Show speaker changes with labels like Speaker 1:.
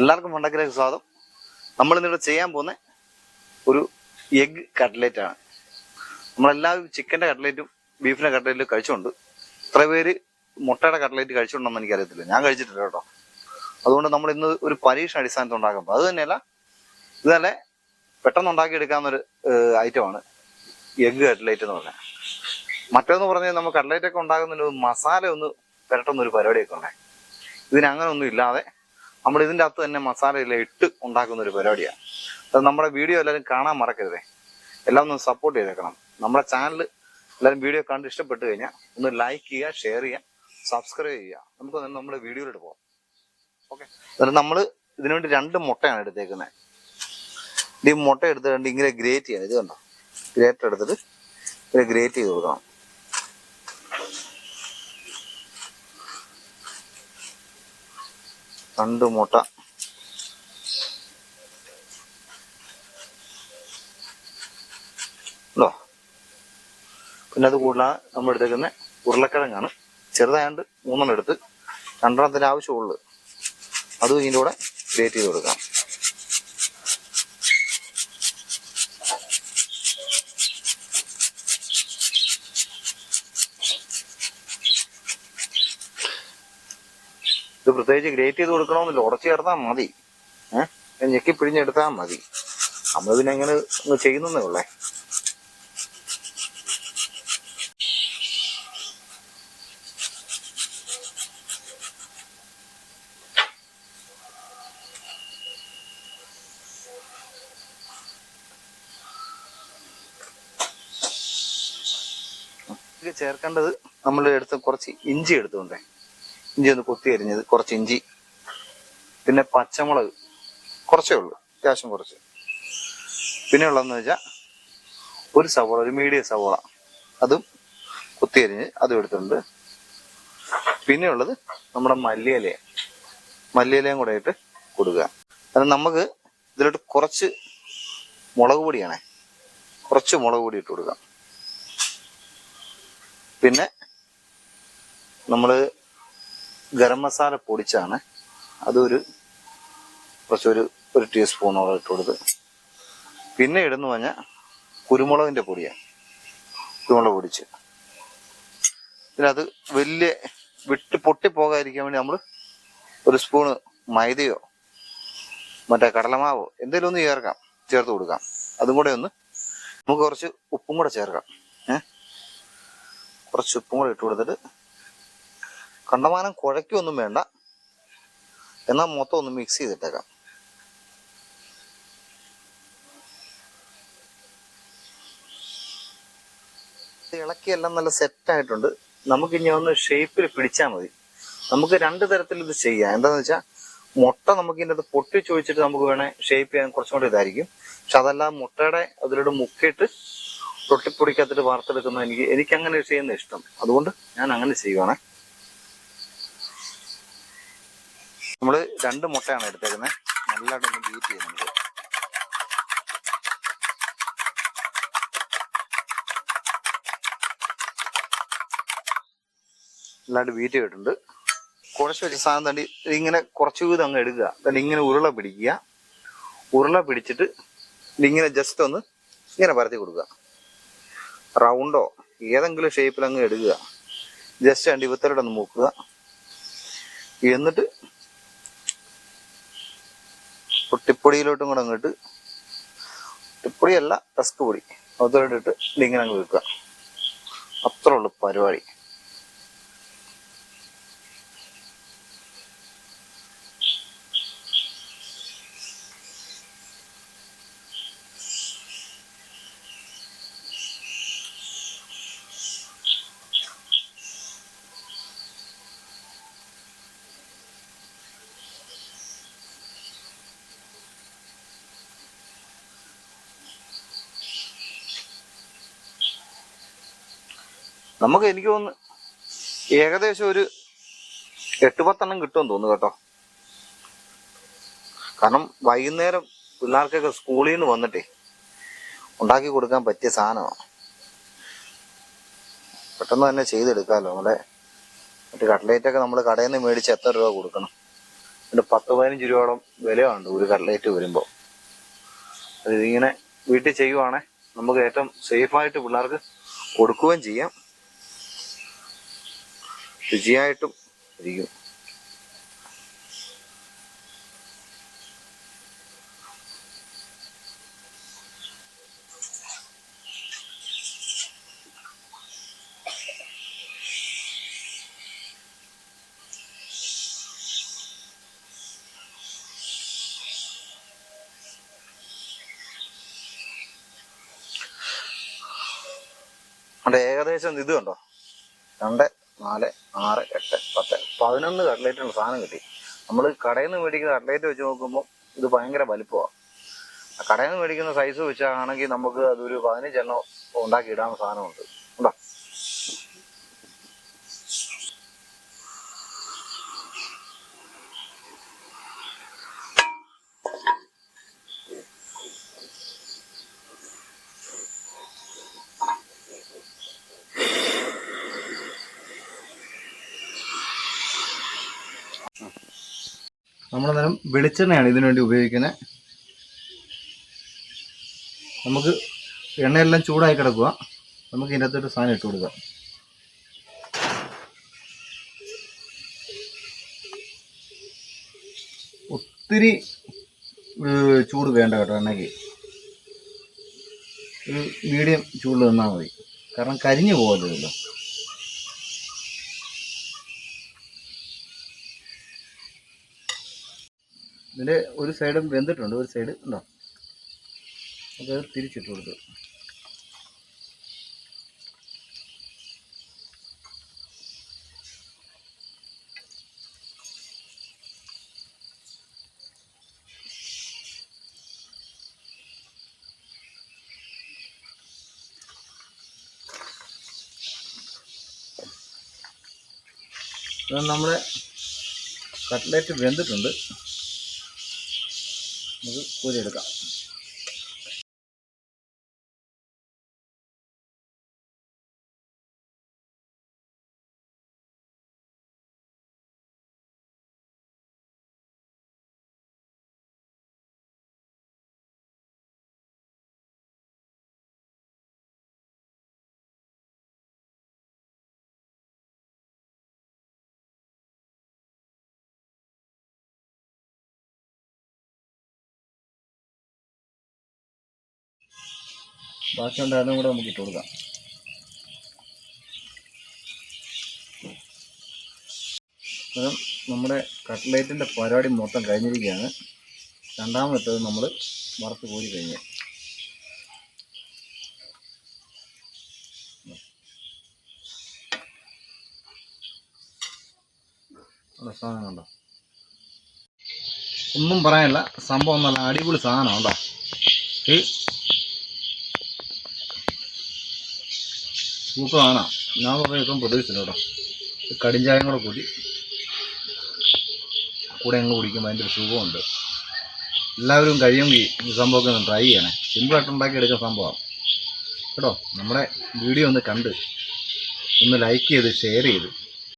Speaker 1: എല്ലാവർക്കും മണ്ടക്കിലേക്ക് സ്വാഗതം. നമ്മൾ ഇന്നിവിടെ ചെയ്യാൻ പോകുന്ന ഒരു എഗ് കട്ട്ലേറ്റ് ആണ്. നമ്മളെല്ലാവരും ചിക്കന്റെ കട്ട്ലേറ്റും ബീഫിന്റെ കട്ട്ലേറ്റും കഴിച്ചുകൊണ്ട് ഇത്ര പേര് മുട്ടയുടെ കട്ട്ലേറ്റ് കഴിച്ചിട്ടുണ്ടെന്ന് എനിക്കറിയത്തില്ല. ഞാൻ കഴിച്ചിട്ടില്ല കേട്ടോ. അതുകൊണ്ട് നമ്മൾ ഇന്ന് ഒരു പരീക്ഷ അടിസ്ഥാനത്തിൽ ഉണ്ടാക്കാൻ പോകും അത് തന്നെയല്ല ഇത് തന്നെ പെട്ടെന്ന് ഉണ്ടാക്കിയെടുക്കാവുന്ന ഒരു ഐറ്റമാണ് എഗ് കട്ട്ലേറ്റ് എന്ന് പറഞ്ഞാൽ. മറ്റേന്ന് പറഞ്ഞാൽ നമ്മൾ കട്ട്ലേറ്റ് ഒക്കെ ഉണ്ടാകുന്നതിന് മസാല ഒന്ന് പുരട്ടുന്ന ഒരു പരിപാടിയൊക്കെ ഉണ്ടായി. ഇതിനങ്ങനെ ഒന്നും ഇല്ലാതെ നമ്മൾ ഇതിന്റെ അകത്ത് തന്നെ മസാലയെല്ലാം ഇട്ട് ഉണ്ടാക്കുന്ന ഒരു പരിപാടിയാണ് അത് നമ്മുടെ വീഡിയോ എല്ലാവരും കാണാൻ മറക്കരുതേ. എല്ലാം ഒന്ന് സപ്പോർട്ട് ചെയ്തേക്കണം. നമ്മുടെ ചാനൽ എല്ലാവരും വീഡിയോ കണ്ട് ഇഷ്ടപ്പെട്ട് കഴിഞ്ഞാൽ ഒന്ന് ലൈക്ക് ചെയ്യുക ഷെയർ ചെയ്യുക സബ്സ്ക്രൈബ് ചെയ്യുക. നമുക്ക് നമ്മുടെ വീഡിയോയിലോട്ട് പോകാം ഓക്കെ എന്നിട്ട് നമ്മൾ ഇതിനുവേണ്ടി രണ്ട് മുട്ടയാണ് എടുത്തേക്കുന്നത് ഈ മുട്ട എടുത്തിട്ട് ഇങ്ങനെ ഗ്രേറ്റ് ചെയ്യണം ഇത് കണ്ടോ? ഗ്രേറ്റർ എടുത്തിട്ട് ഇങ്ങനെ ഗ്രേറ്റ് ചെയ്ത് കൊടുക്കണം. രണ്ട് മുട്ട ഉണ്ടോ പിന്നെ അത് കൂടാതെ നമ്മൾ എടുത്തേക്കുന്ന ഉരുളക്കിഴങ്ങാണ്. ചെറുതായണ്ട് മൂന്നെണ്ണം എടുത്ത് രണ്ടെണ്ണത്തിന്റെ ആവശ്യമുള്ളു. അതും ഇതിന്റെ കൂടെ ഗ്രേറ്റ് ചെയ്ത് കൊടുക്കാം പ്രത്യേകിച്ച് ഗ്രേറ്റ് ചെയ്ത് കൊടുക്കണമെന്നില്ല. ഉടച്ചു ചേർത്താൽ മതി. ഏഹ് ഞെക്കി പിഴിഞ്ഞെടുത്താൽ മതി. നമ്മൾ പിന്നെ ഒന്ന് ചെയ്യുന്നേ ഉള്ളേ. ചേർക്കേണ്ടത് നമ്മൾ എടുത്ത് കുറച്ച് ഇഞ്ചി എടുത്തുകൊണ്ടേ. ഇഞ്ചി ഒന്ന് കൊത്തി അരിഞ്ഞത് കുറച്ച് ഇഞ്ചി. പിന്നെ പച്ചമുളക്. കുറച്ചേ ഉള്ളൂ. അത്യാവശ്യം കുറച്ച്. പിന്നെ ഉള്ളതെന്ന് വെച്ചാൽ ഒരു സവോള ഒരു മീഡിയം സവോള. അതും കൊത്തി അരിഞ്ഞ് അതും എടുത്തിട്ടുണ്ട്. പിന്നെ ഉള്ളത് നമ്മുടെ മല്ലിയില മല്ലിയിലയും കൂടെ ഇട്ട് കൊടുക്കുക. അത് നമുക്ക് ഇതിലോട്ട് കുറച്ച് മുളക് പൊടിയാണേ. കുറച്ച് മുളക് പൊടി ഇട്ട് കൊടുക്കാം. പിന്നെ നമ്മൾ ഗരം മസാല പൊടിച്ചാണ് അതൊരു കുറച്ചൊരു ഒരു ടീസ്പൂണോളം ഇട്ട് കൊടുത്ത് പിന്നെ ഇടുന്നു പറഞ്ഞാൽ കുരുമുളകിന്റെ പൊടിയാണ്. കുരുമുളക് പൊടിച്ച്. അത് വലിയ വിട്ട് പൊട്ടി പോകാതിരിക്കാൻ വേണ്ടി നമ്മൾ ഒരു സ്പൂണ് മൈദയോ മറ്റേ കടലമാവോ എന്തെങ്കിലും ഒന്ന് ചേർക്കാം ചേർത്ത് കൊടുക്കാം. അതും കൂടെ ഒന്ന് നമുക്ക് കുറച്ച് ഉപ്പും കൂടെ ചേർക്കാം. ഏഹ് കുറച്ച് ഉപ്പും കൂടെ ഇട്ട് കൊടുത്തിട്ട് കണ്ടമാനം കുഴയ്ക്കൊന്നും വേണ്ട. എന്നാൽ മൊത്തം ഒന്ന് മിക്സ് ചെയ്തിട്ടേക്കാം. ഇളക്കിയെല്ലാം നല്ല സെറ്റ് ആയിട്ടുണ്ട്. നമുക്ക് ഇനി ഒന്ന് ഷേപ്പിൽ പിടിച്ചാൽ മതി. നമുക്ക് രണ്ട് തരത്തിൽ ഇത് ചെയ്യാം. എന്താന്ന് വെച്ചാൽ മുട്ട നമുക്ക് ഇതിനകത്ത് അത് ചോദിച്ചിട്ട് നമുക്ക് വേണേ ഷേപ്പ് ചെയ്യാൻ കുറച്ചും കൂടി ഇതായിരിക്കും. പക്ഷെ അതല്ല മുട്ടയുടെ അതിലൂടെ മുക്കിയിട്ട് തൊട്ടിപ്പൊടിക്കകത്തിട്ട് വാർത്തെടുക്കുന്ന എനിക്ക് എനിക്ക് അങ്ങനെ ചെയ്യുന്ന ഇഷ്ടം. അതുകൊണ്ട് ഞാൻ അങ്ങനെ ചെയ്യുവാണേ. നമ്മൾ രണ്ട് മുട്ടയാണ് എടുത്തേക്കുന്നത് നല്ലതായിട്ട് ഒന്ന് ബീറ്റ് ചെയ്യുന്നുണ്ട് നല്ലതായിട്ട് ബീറ്റ് ചെയ്തിട്ടുണ്ട്. കുറച്ച് വെച്ച സാധനം തണ്ടി ഇങ്ങനെ കുറച്ച് വീതം അങ്ങ് എടുക്കുക. തണ്ടി ഇങ്ങനെ ഉരുള പിടിക്കുക. ഉരുള പിടിച്ചിട്ട് ഇങ്ങനെ ജസ്റ്റ് ഒന്ന് ഇങ്ങനെ പരത്തി കൊടുക്കുക. റൗണ്ടോ ഏതെങ്കിലും ഷേപ്പിൽ അങ്ങ് എടുക്കുക. ജസ്റ്റ് അണ്ടി വിത്തലോട്ട് മൂക്കുക. എന്നിട്ട് പൊട്ടിപ്പൊടിയിലോട്ടും കൂടെ അങ്ങോട്ട് ടിപ്പൊടിയല്ല ടസ്ക് പൊടി. അതോടെ ഇട്ടിട്ട് ഇതിങ്ങനെ അങ്ങ് വെക്കുക. അത്രേ ഉള്ളു പരിപാടി. നമുക്ക് എനിക്ക് തോന്നുന്നു ഏകദേശം ഒരു എട്ട് പത്തെണ്ണം കിട്ടുമെന്ന് തോന്നുന്നു കേട്ടോ. കാരണം വൈകുന്നേരം പിള്ളേർക്കൊക്കെ സ്കൂളിൽ നിന്ന് വന്നിട്ടേ ഉണ്ടാക്കി കൊടുക്കാൻ പറ്റിയ സാധനമാണ് പെട്ടെന്ന് തന്നെ ചെയ്തെടുക്കാമല്ലോ നമ്മുടെ മറ്റേ കട്ട്ലേറ്റൊക്കെ നമ്മൾ കടയിൽ നിന്ന് മേടിച്ച് എത്ര രൂപ കൊടുക്കണം. പിന്നെ പത്ത് പതിനഞ്ച് രൂപയോളം വിലയുണ്ട് ഒരു കട്ട്ലേറ്റ് വരുമ്പോൾ അതിങ്ങനെ വീട്ടിൽ ചെയ്യുവാണെ. നമുക്ക് ഏറ്റവും സേഫായിട്ട് പിള്ളേർക്ക് കൊടുക്കുകയും ചെയ്യാം. രുചിയായിട്ടും ഇരിക്കും. ഏകദേശം ഇത് കണ്ടോ? രണ്ട് നാല് ആറ് എട്ട് പത്ത്. പതിനൊന്ന് കട്ട്ലേറ്റുള്ള സാധനം കിട്ടി. നമ്മൾ കടയിൽ നിന്ന് മേടിക്കുന്ന കട്ട്ലേറ്റ് വെച്ച് നോക്കുമ്പോൾ ഇത് ഭയങ്കര വലിപ്പമാണ് കടയിൽ നിന്ന് മേടിക്കുന്ന സൈസ് വെച്ചാണെങ്കിൽ നമുക്ക് അതൊരു പതിനഞ്ചെണ്ണം ഉണ്ടാക്കി ഇടാവുന്ന സാധനമുണ്ട്. ഉണ്ടോ നമ്മൾ നേരം വെളിച്ചെണ്ണയാണ് ഇതിനു വേണ്ടി ഉപയോഗിക്കുന്നത് നമുക്ക് എണ്ണയെല്ലാം ചൂടായി കിടക്കുക. നമുക്ക് ഇതിന്റെ അകത്തൊരു സാധനം ഇട്ട് കൊടുക്കാം. ഒത്തിരി ചൂട് വേണ്ട കേട്ടോ എണ്ണയ്ക്ക്. ഒരു മീഡിയം ചൂട് നിന്നാൽ മതി. കാരണം കരിഞ്ഞു പോകരുതല്ലോ ഇതിന്റെ ഒരു സൈഡും വെന്തിട്ടുണ്ട് ഒരു സൈഡ് ഉണ്ടോ? അത് തിരിച്ചിട്ട് കൊടുത്തു നമ്മുടെ കട്ട്ലേറ്റ് വെന്തിട്ടുണ്ട്. നമുക്ക് കോരിയെടുക്കാം ബാക്കി ഉണ്ടായിരുന്ന കൂടെ നമുക്ക് ഇട്ട് കൊടുക്കാം. അപ്പം നമ്മുടെ കട്ട്ലേറ്റിന്റെ പരിപാടി മൊത്തം കഴിഞ്ഞിരിക്കുകയാണ്. രണ്ടാമത്തത് നമ്മൾ വറുത്ത് കോരി കഴിഞ്ഞു. സാധനം കണ്ടോ? ഒന്നും പറയാനില്ല. സംഭവം നല്ല അടിപൊളി സാധനം കേട്ടോ ഈ സൂപ്പറാണ്. ഞാൻ പറഞ്ഞിപ്പം പ്രതീക്ഷിച്ചില്ല കേട്ടോ. കടിഞ്ചായം കൂടെ കൂട്ടി. കൂടെ അങ്ങ് കുടിക്കുമ്പോൾ അതിന്റെ ഒരു സുഖമുണ്ട്. എല്ലാവരും കഴിയുമെങ്കിൽ ഈ സംഭവമൊക്കെ ഒന്ന് ട്രൈ ചെയ്യണേ. സിമ്പിളായിട്ട് ഉണ്ടാക്കിയെടുക്കുന്ന സംഭവമാണ്. കേട്ടോ നമ്മുടെ വീഡിയോ ഒന്ന് കണ്ട് ഒന്ന് ലൈക്ക് ചെയ്ത് ഷെയർ ചെയ്ത്.